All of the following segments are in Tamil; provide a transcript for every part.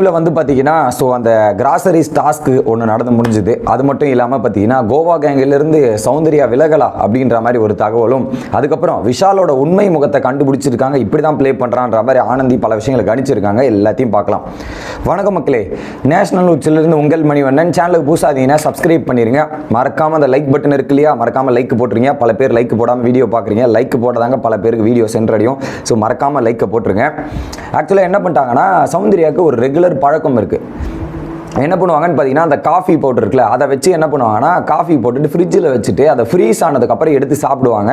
இதில் வந்து பார்த்தீங்கன்னா ஸோ அந்த கிராசரிஸ் டாஸ்க்கு ஒன்று நடந்து முடிஞ்சுது. அது மட்டும் இல்லாமல் பார்த்தீங்கன்னா கோவா கேங்கிலிருந்து சௌந்தர்யா விலகலா அப்படின்ற மாதிரி ஒரு தகவலும் அதுக்கப்புறம் விஷாலோட உண்மை முகத்தை கண்டுபிடிச்சிருக்காங்க இப்படி தான் ப்ளே பண்ணுறான்ற மாதிரி ஆனந்தி பல விஷயங்களை கணிச்சிருக்காங்க எல்லாத்தையும் பார்க்கலாம். வணக்கம் மக்களே நேஷனல் உச்சிலிருந்து உங்கள் மணிவண்ணன். சேனலுக்கு பூசாதீங்கன்னா சப்ஸ்கிரைப் பண்ணிருங்க. மறக்காமல் அந்த லைக் பட்டன் இருக்கு இல்லையா? மறக்காமல் லைக் போட்டுருங்க. பல பேர் லைக் போடாமல் வீடியோ பார்க்குறீங்க லைக் போட்டதாங்க பல பேருக்கு வீடியோ சென்றடையும். ஸோ மறக்காமல் லைக்கை போட்டுருங்க. ஆக்சுவலாக என்ன பண்ணிட்டாங்கன்னா சௌந்தர்யாவுக்கு ஒரு ரெகுலர் பழக்கம் இருக்குது என்ன பண்ணுவாங்கன்னு பார்த்தீங்கன்னா அந்த காஃபி பவுடர் இருக்குல்ல அதை வச்சு என்ன பண்ணுவாங்கன்னா காஃபி போட்டுட்டு ஃப்ரிட்ஜில் வச்சுட்டு அதை ஃப்ரீஸ் ஆனதுக்கப்புறம் எடுத்து சாப்பிடுவாங்க.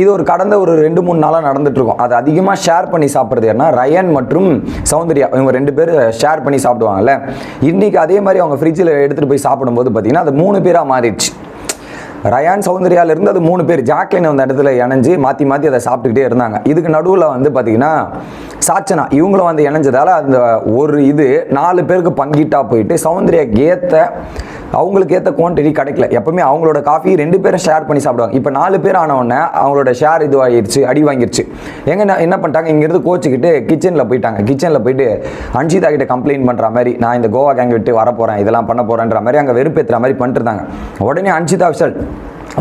இது ஒரு கடந்த ஒரு ரெண்டு மூணு நாளாக நடந்துட்டுருக்கும் அதை அதிகமாக ஷேர் பண்ணி சாப்பிட்றது ஏன்னா ரயன் மற்றும் சௌந்தர்யா. இவங்க ரெண்டு பேர் ஷேர் பண்ணி சாப்பிடுவாங்கல்ல. இன்றைக்கி அதே மாதிரி அவங்க ஃப்ரிட்ஜில் எடுத்துகிட்டு போய் சாப்பிடும்போது பார்த்தீங்கன்னா அது மூணு பேராக மாறிடுச்சு. ரயான் சௌந்தர்யால இருந்து அது மூணு பேர் ஜாக்லின் அந்த இடத்துல இணைஞ்சு மாற்றி மாற்றி அதை சாப்பிட்டுக்கிட்டே இருந்தாங்க. இதுக்கு நடுவில் வந்து பார்த்தீங்கன்னா சாச்சனா இவங்களும் வந்து இணைஞ்சதால அந்த ஒரு இது நாலு பேருக்கு பங்கிட்டா போயிட்டு சௌந்தர்யா ஏற்ற அவங்களுக்கு ஏற்ற குவான்டிட்டி கிடைக்கல. எப்பவுமே அவங்களோட காஃபி ரெண்டு பேரும் ஷேர் பண்ணி சாப்பிடுவாங்க. இப்போ நாலு பேர் ஆன அவங்களோட ஷேர் இது ஆகிடுச்சு அடி வாங்கிருச்சு எங்கே என்ன- என்ன பண்ணிட்டாங்க? இங்கேருந்து கோச்சிக்கிட்டு கிச்சனில் போயிட்டாங்க. கிச்சனில் போயிட்டு அன்ஷிதா கிட்ட கம்ப்ளைண்ட் பண்ணுற மாதிரி நான் இந்த கோவா கேங் விட்டு வர போகிறேன் இதெல்லாம் பண்ண போகிறேன்ற மாதிரி அங்கே வெறுப்பேற்றுற மாதிரி பண்ணிட்டு இருந்தாங்க. உடனே அன்ஷிதா விஷால்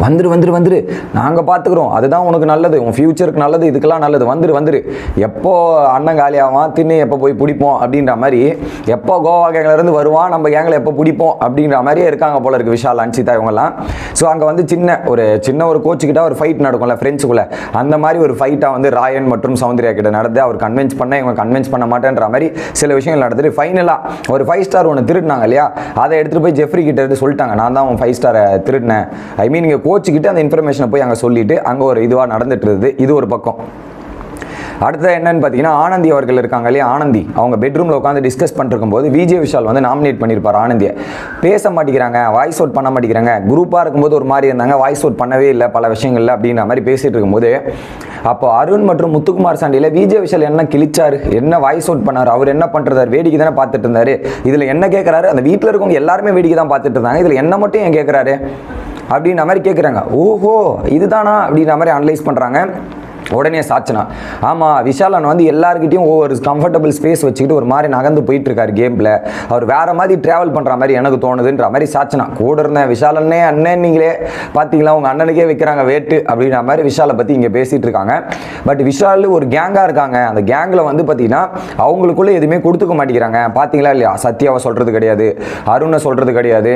வந்துரு வந்துரு வந்துரு. நாங்கள் பார்த்துக்குறோம் அதுதான் உனக்கு நல்லது. உன் ஃப்யூச்சருக்கு நல்லது இதுக்கெல்லாம் நல்லது. வந்துரு வந்துரு. எப்போ அண்ணன் காலியாவான் தின்னு எப்போ போய் பிடிப்போம் அப்படின்ற மாதிரி எப்போ கோவா கேங்கிலேருந்து வருவான் நம்ம கேங்கில் எப்போ பிடிப்போம் அப்படின்ற மாதிரியே இருக்காங்க போல இருக்குது விஷால் அன்சிதா இவங்கெல்லாம். ஸோ அங்கே வந்து சின்ன ஒரு சின்ன ஒரு கோச்சுக்கிட்ட ஒரு ஃபைட் நடக்கும்ல ஃப்ரெண்ட்ஸுக்குள்ளே அந்த மாதிரி ஒரு ஃபைட்டாக வந்து ராயன் மற்றும் சௌந்தர்யா கிட்ட நடந்து அவர் கன்வின்ஸ் பண்ண இவங்க கன்வின்ஸ் பண்ண மாட்டேன்ற மாதிரி சில விஷயங்கள் நடந்துட்டு ஃபைனலாக ஒரு ஃபைவ் ஸ்டார் ஒன்று திருடினாங்க இல்லையா? அதை எடுத்துகிட்டு போய் ஜெஃப்ரி கிட்ட இருந்து சொல்லிட்டாங்க. நான் தான் உன் ஃபைவ் ஸ்டாரை திருடினேன். ஐ மீன் இங்கே கோச்சுக்கிட்டு அந்த இன்ஃபர்மேஷனை போய் அங்கே சொல்லிட்டு அங்கே ஒரு இதுவாக நடந்துட்டு இருந்தது. இது ஒரு பக்கம். அடுத்தது என்னன்னு பார்த்தீங்கன்னா ஆனந்தி அவர்கள் இருக்காங்க இல்லையா? ஆனந்தி. அவங்க பெட்ரூமில் உட்காந்து டிஸ்கஸ் பண்ணிருக்கும் போது விஜய் விஷால் வந்து நாமினேட் பண்ணியிருப்பார் ஆனந்தியை. பேச மாட்டேங்கிறாங்க வாய்ஸ் அவுட் பண்ண மாட்டேங்கிறாங்க. குரூப்பாக இருக்கும்போது ஒரு மாதிரி இருந்தாங்க வாய்ஸ் அவுட் பண்ணவே இல்லை பல விஷயங்கள்ல அப்படின்ற மாதிரி பேசிட்டு இருக்கும்போது அப்போ அருண் மற்றும் முத்துக்குமார் சாண்டியில் விஜய் விஷால் என்ன கிழிச்சாரு? என்ன வாய்ஸ் அவுட் பண்ணார்? அவர் என்ன பண்ணுறாரு வேடிக்கை தானே பார்த்துட்டு இருந்தாரு. இதில் என்ன கேட்குறாரு அந்த வீட்டில் இருக்கவங்க எல்லாருமே வேடிக்கை தான் பார்த்துட்டு இருந்தாங்க. இதில் என்ன மட்டும் ஏன் கேட்குறாரு அப்படின்ற மாதிரி கேட்குறாங்க ஓஹோ இதுதானா? அப்படின்ற மாதிரி அனலைஸ் பண்ணுறாங்க உடனே சாச்சனா. ஆமாம் விஷாலன் வந்து எல்லாருக்கிட்டையும் ஒவ்வொரு கம்ஃபர்டபுள் ஸ்பேஸ் வச்சுக்கிட்டு ஒரு மாதிரி நகர்ந்து போயிட்டு இருக்காரு கேமில் அவர் வேற மாதிரி ட்ராவல் பண்ணுற மாதிரி எனக்கு தோணுதுன்ற மாதிரி சாச்சனா. கூட இருந்தேன் விஷாலன்னே அண்ணன் நீங்களே பார்த்தீங்களா உங்கள் அண்ணனுக்கே வைக்கிறாங்க வேட்டு அப்படின்ற மாதிரி விஷாலை பற்றி இங்கே பேசிகிட்டு இருக்காங்க பட் விஷால் ஒரு கேங்காக இருக்காங்க. அந்த கேங்கில் வந்து பார்த்தீங்கன்னா அவங்களுக்குள்ளே எதுவுமே கொடுத்துக்க மாட்டேங்கிறாங்க. பார்த்தீங்களா இல்லையா? சத்யாவை சொல்கிறது கிடையாது. அருணை சொல்கிறது கிடையாது.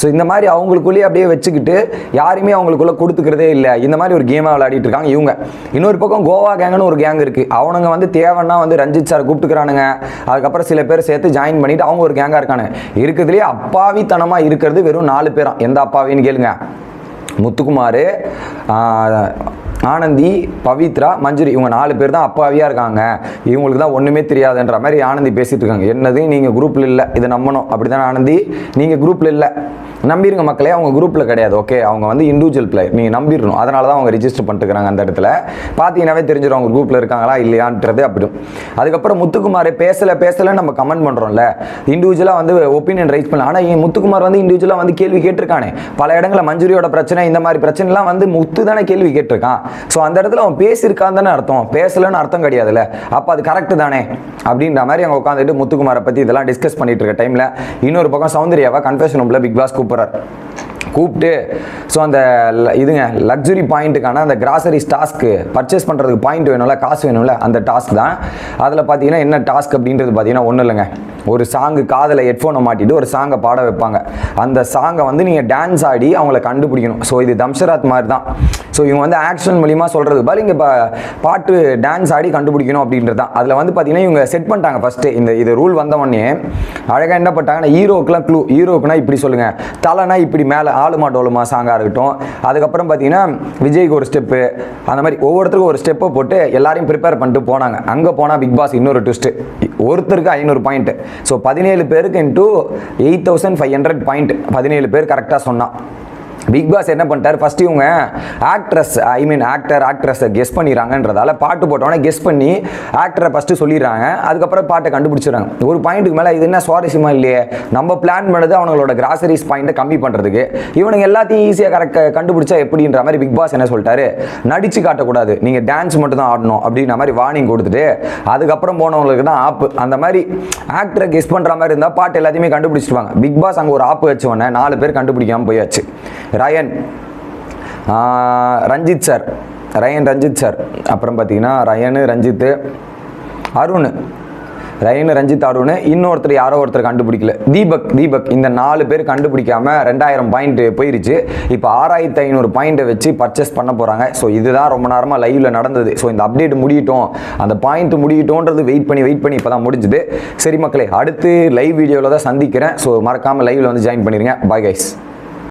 ஸோ இந்த மாதிரி அவங்களுக்குள்ளேயே அப்படியே வச்சுக்கிட்டு யாருமே அவங்களுக்குள்ளே கொடுத்துக்கிறதே இல்லை. இந்த மாதிரி ஒரு கேமாக விளையாடிட்டு இருக்காங்க இவங்க. இன்னொரு பக்கம் கோவா கேங்னு ஒரு கேங் இருக்கு. அவனுங்க வந்து தேவைன்னா வந்து ரஞ்சித் சார் கூப்பிட்டுக்கிறானுங்க. அதுக்கப்புறம் சில பேர் சேர்த்து ஜாயின் பண்ணிட்டு அவங்க ஒரு கேங்காக இருக்கானு. இருக்கிறதுலே அப்பாவித்தனமாக இருக்கிறது வெறும் நாலு பேரும் எந்த அப்பாவின்னு கேளுங்க. முத்துக்குமார் ஆனந்தி பவித்ரா மஞ்சுரி இவங்க நாலு பேர் தான் அப்பாவியாக இருக்காங்க. இவங்களுக்கு தான் ஒன்றுமே தெரியாதுன்ற மாதிரி ஆனந்தி பேசிட்டு இருக்காங்க. என்னது நீங்கள் குரூப்பில் இல்லை? இதை நம்பணும். அப்படி தானே ஆனந்தி நீங்கள் குரூப்பில் இல்லை. நம்பிருங்க மக்களே அவங்க குரூப்பில் கிடையாது ஓகே அவங்க வந்து இண்டிவிஜுவல் பிளேயர் நீங்கள் நம்பிடணும். அதனால தான் அவங்க ரிஜிஸ்டர் பண்ணிட்டுக்கிறாங்க அந்த இடத்துல. பார்த்தீங்கன்னாவே தெரிஞ்சிடும் அவங்க குரூப்பில் இருக்காங்களா இல்லையான்றது அப்படி அதுக்கப்புறம் முத்துக்குமார் பேசலை பேசலை நம்ம கமெண்ட் பண்ணுறோம்ல இண்டிவிஜுவலாக வந்து ஒப்பீனியன் ரைஸ் பண்ணலாம் ஆனால் முத்துக்குமார் வந்து இண்டிவிஜுவலாக வந்து கேள்வி கேட்டிருக்கானே. பல இடங்களில் மஞ்சுரியோட பிரச்சனை இந்த மாதிரி பிரச்சனைலாம் வந்து முத்து தானே கேள்வி கேட்டிருக்கான். ஸோ அந்த இடத்துல அவன் பேசியிருக்கான் தானே அர்த்தம். பேசலன்னு அர்த்தம் கிடையாதுல்ல. அப்போ அது கரெக்டு தானே? அப்படின்ற மாதிரி அங்கே உட்காந்துட்டு முத்துக்குமாரை பற்றி இதெல்லாம் டிஸ்கஸ் பண்ணிட்டு இருக்க டைமில் இன்னொரு பக்கம் சௌந்தர்யாவை கன்ஃபெஷன் ரூமில் பிக் பாஸ் கூப்பிட்றார். கூப்பிட்டு ஸோ அந்த ல- இதுங்க லக்ஸுரி பாயிண்ட்டுக்கான அந்த கிராசரிஸ் டாஸ்க்கு பர்ச்சேஸ் பண்ணுறதுக்கு பாயிண்ட் வேணும்ல காசு வேணும்ல அந்த டாஸ்க் தான். அதில் பார்த்தீங்கன்னா என்ன டாஸ்க் அப்படின்றது பார்த்தீங்கன்னா ஒன்றும் இல்லைங்க. ஒரு சாங்கு காதில் ஹெட்ஃபோனை மாட்டிட்டு ஒரு சாங்கை பாட வைப்பாங்க. அந்த சாங்கை வந்து நீங்கள் டான்ஸ் ஆடி அவங்கள கண்டுபிடிக்கணும். ஸோ இது தம்ஷராத் மாதிரி தான் ஸோ இவங்க வந்து ஆக்ஷன் மூலிமா சொல்கிறது பாரு இங்கே இப்போ பாட்டு டான்ஸ் ஆடி கண்டுபிடிக்கணும் அப்படின்றது தான் அதில் வந்து பார்த்தீங்கன்னா இவங்க செட் பண்ணிட்டாங்க ஃபஸ்ட்டு இந்த இது ரூல் வந்தவொடனே அழகாக என்ன பண்ணிட்டாங்கன்னா ஹீரோக்கெலாம் க்ளூ ஹீரோக்குனா இப்படி சொல்லுங்கள் தலைனா இப்படி மேலே ஆளுமா டோலுமா சாங்காக இருக்கட்டும். அதுக்கப்புறம் பார்த்தீங்கன்னா விஜய்க்கு ஒரு ஸ்டெப்பு அந்த மாதிரி ஒவ்வொருத்தருக்கும் ஒரு ஸ்டெப்பை போட்டு எல்லாரையும் ப்ரிப்பேர் பண்ணிட்டு போனாங்க. அங்கே போனால் பிக் பாஸ் இன்னொரு ட்விஸ்ட்டு ஒருத்தருக்கு ஐநூறு பாயிண்ட்டு ஸோ பதினேழு பேருக்கு into eight thousand five hundred point பதினேழு பேர் கரெக்டாக சொன்னான். பிக் பாஸ் என்ன பண்ணிட்டார்? ஃபர்ஸ்ட் இவங்க ஆக்ட்ரஸ் ஐ மீன் ஆக்டர் ஆக்ட்ரஸை கெஸ் பண்ணிடுறாங்கன்றதால பாட்டு போட்டோன்னே கெஸ் பண்ணி ஆக்டரை ஃபஸ்ட்டு சொல்லிடுறாங்க. அதுக்கப்புறம் பாட்டை கண்டுபிடிச்சிடுறாங்க. ஒரு பாயிண்ட்டுக்கு மேலே இது என்ன சுவாரஸ்யமாக இல்லையே? நம்ம பிளான் பண்ணது அவங்களோட கிராசரிஸ் பாயிண்ட்டை கம்மி பண்ணுறதுக்கு இவனுங்க எல்லாத்தையும் ஈஸியாக கரெக்ட் கண்டுபிடிச்சா எப்படின்ற மாதிரி பிக் பாஸ் என்ன சொல்லிட்டாரு? நடிச்சு காட்டக்கூடாது. நீங்கள் டான்ஸ் மட்டும் தான் ஆடணும் அப்படின்ற மாதிரி வார்னிங் கொடுத்துட்டு அதுக்கப்புறம் போனவங்களுக்கு தான் ஆப்பு அந்த மாதிரி ஆக்டரை கெஸ் பண்ணுற மாதிரி இருந்தால் பாட்டு எல்லாத்தையுமே கண்டுபிடிச்சிடுவாங்க. பிக் பாஸ் அங்கே ஒரு ஆப்பு வச்ச உடனே நாலு பேர் கண்டுபிடிக்காமல் போயாச்சு. Ryan Ranjith sir. Ryan Ranjith sir. அப்புறம் பார்த்தீங்கன்னா ரயனு ரஞ்சித்து அருண். ரயனு ரஞ்சித் அருண். இன்னொருத்தர் யாரோ ஒருத்தர் கண்டுபிடிக்கல. தீபக் தீபக். இந்த நாலு பேர் கண்டுபிடிக்காம ரெண்டாயிரம் பாயிண்ட் போயிருச்சு. இப்போ ஆறாயிரத்தி ஐநூறு பாயிண்ட்டை வச்சு பர்ச்சேஸ் பண்ண போகிறாங்க ஸோ இதுதான் ரொம்ப நேரமாக லைவில் நடந்தது. ஸோ இந்த அப்டேட் முடியட்டும். அந்த பாயிண்ட் முடியட்டோன்றது வெயிட் பண்ணி வெயிட் பண்ணி இப்போ தான் முடிஞ்சுது. சரி மக்களே அடுத்து லைவ் வீடியோவில் தான் சந்திக்கிறேன். ஸோ மறக்காமல் லைவில் வந்து ஜாயின் பண்ணிடுங்க பாய் கைஸ்